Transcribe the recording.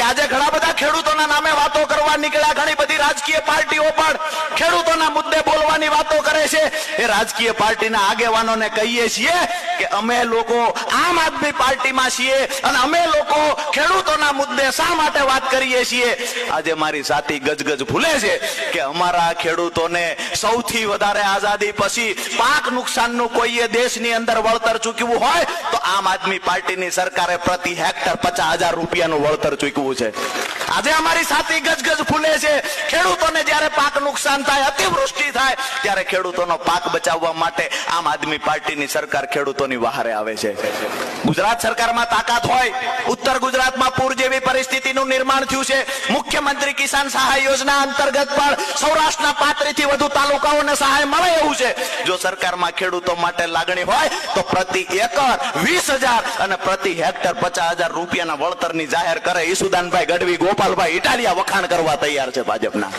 કે આજે ઘણા બધા ખેડૂતોના નામે વાતો કરવા નીકળ્યા. ઘણી બધી રાજકીય પાર્ટીઓ પણ ખેડૂતોના મુદ્દે બોલવાની વાતો કરે છે. એ રાજકીય પાર્ટીના આગેવાનોને કહીએ છીએ કે અમે લોકો આમ આદમી પાર્ટીમાં છીએ અને અમે લોકો ખેડૂતોના મુદ્દે શા માટે વાત કરીએ છીએ? આજે મારી સાથી ગજગજ ભૂલે છે કે અમારા ખેડૂતોને સૌથી વધારે આઝાદી પછી પાક નુકસાનનું કોઈએ દેશની અંદર વળતર ચૂકવ્યું હોય તો આમ આદમી પાર્ટીની સરકારે પ્રતિ હેક્ટર પચાસ હજાર રૂપિયાનું વળતર ચૂક્યું છે. આજે અમારી સાથી ગજગજ ફૂલે છે. ખેડૂતોને જ્યારે પાક નુકસાન થાય, અતિવૃષ્ટિ થાય ખેડૂતોનો પાક બચાવવા માટે આમ આદમી પાર્ટીની સરકાર ખેડૂતોની વહારે આવે છે. ગુજરાત સરકારમાં તાકાત હોય, ઉત્તર ગુજરાતમાં પૂર જેવી પરિસ્થિતિનું નિર્માણ થયું છે. મુખ્યમંત્રી કિસાન સહાય યોજના અંતર્ગત પણ સૌરાષ્ટ્રના પાંત્રીસ વધુ તાલુકાઓને સહાય મળે એવું છે. જો સરકારમાં ખેડૂતો માટે લાગણી હોય, તો પ્રતિ એકર વીસ હજાર અને પ્રતિ હેક્ટર પચાસ હજાર રૂપિયાના વળતરની જાહેર કરે. ઈસુદાનભાઈ ગઢવી, ગોપાલભાઈ ઇટાલિયા વખાણ કરવા તૈયાર છે ભાજપના.